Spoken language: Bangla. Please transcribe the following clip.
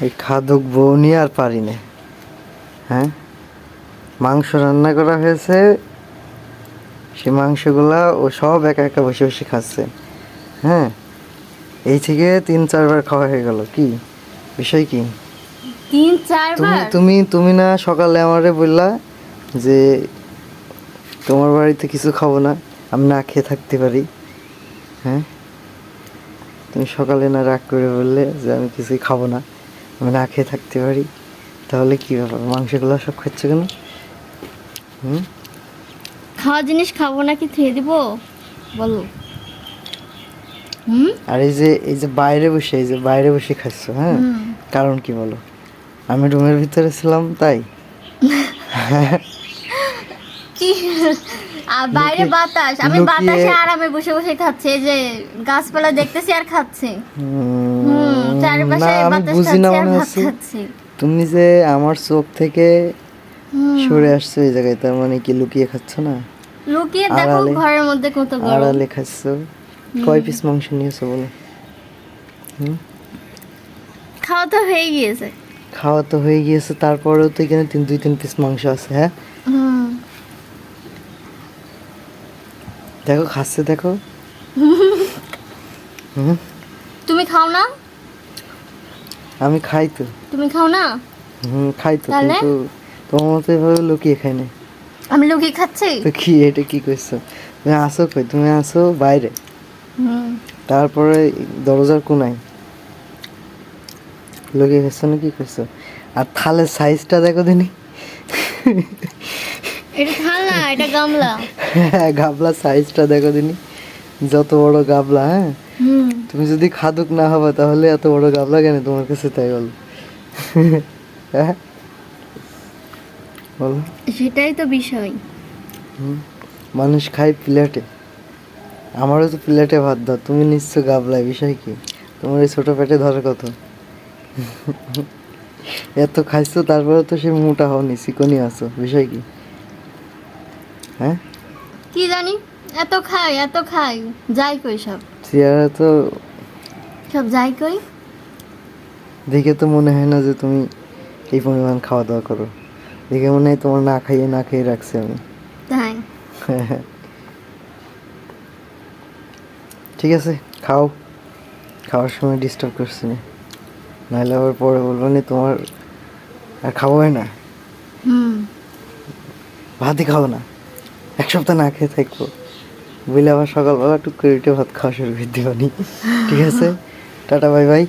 এই খাদক বউ নিয়ে আর পারি না। হ্যাঁ? মাংস রান্না করা হয়েছে। সে মাংসগুলা ও সব একা একা বসে বসে খাচ্ছে। হ্যাঁ? এই থেকে তিন চারবার খাওয়া হয়ে গেল। কি? বিষয় কি? তিন তুমি চারবার তুমি তুমি না সকালে আমারে বললা যে তোমার বাড়িতে কিছু খাব না আমি না খেয়ে থাকতে পারি। হ্যাঁ? তুমি সকালে না রাগ করে বললে যে আমি কিছুই খাব না। আমি না খেয়ে থাকতে পারি তাহলে কি ব্যাপার? মাংসগুলো সব খাচ্ছে কেন? হুম? খাওয়া জিনিস খাব নাকি খেয়ে দিব? বলো। হুম? আর এই যে এই যে বাইরে বসে এই যে বাইরে বসে খাচ্ছ হ্যাঁ? কারণ কি বলো? আমি রুমের ভিতরে ছিলাম তাই? কি? আর বাইরে বাতাস। আমি বাতাসে আরামে বসে বসে খাচ্ছি এই যে গাছপালা দেখতেছি আর খাচ্ছি। না আমি বুঝি না মনে হচ্ছে। তুমি যে আমার চোখ থেকে সরে আসছো এই জায়গায় তার মানে কি লুকিয়ে খাচ্ছ না? লুকিয়ে দেখো ঘরের মধ্যে কত গরম। আড়ালে খাচ্ছ। কয় পিস মাংস নিয়েছো বলো? খাওয়া তো হয়ে গিয়েছে। খাওয়া তো হয়ে গিয়েছে তারপরেও তো এখানে তিন দুই তিন পিস মাংস আছে হ্যাঁ? দেখো খাচ্ছে দেখো। তুমি খাও না? আমি খাই তো। তুমি খাও না? হুম খাই তো কিন্তু তোমার মতো এভাবে লুকিয়ে খাই না আমি লুকিয়ে খাচ্ছি? তো কি এটা কি করছ তুমি আসো কই তুমি আসো বাইরে। হুম। তারপরে দরজার কোনায়। লুকিয়ে গেছো না কি করছ আর থালের সাইজটা দেখো দিনি এটা খাল না এটা গামলা। গাবলা সাইজটা দেখো দিনি যত বড় গাবলা হ্যাঁ? হুম। তুমি যদি খাদক না হবে তাহলে এত বড় গাবলা কেন? তোমার কাছে তাই বল। হ্যাঁ? বলো। সেটাই তো বিষয়। মানুষ খায় প্লেটে। আমারও তো প্লেটে ভাত দাও। তুমি নিশ্চয় গাবলায় বিষয় কি? তোমার এই ছোটো পেটে ধরে কত এত খাইছো তারপরে তো সে মোটা হওনি চিকনি আছো বিষয় কি? হ্যাঁ? কি জানি? এত খাই এত খাই। যাই কই সব। চেয়ারা তো সব যাই কই দেখে তো মনে হয় না যে তুমি এই পরিমাণ খাওয়া দাওয়া করো। দেখে মনে হয় তোমার না খাইয়ে না খেয়ে রাখছি আমি। তাই। ঠিক আছে খাও। খাওয়ার সময় ডিস্টার্ব করছি না। নাহলে আবার পরে বলব না তোমার আর খাব না। হুম। ভাতই খাব না। এক সপ্তাহ না খেয়ে থাকব। বুঝলে আবার সকালবেলা একটু উঠে ভাত খাওয়া শুরু করে দিবানি ঠিক আছে? টাটা, বাই বাই।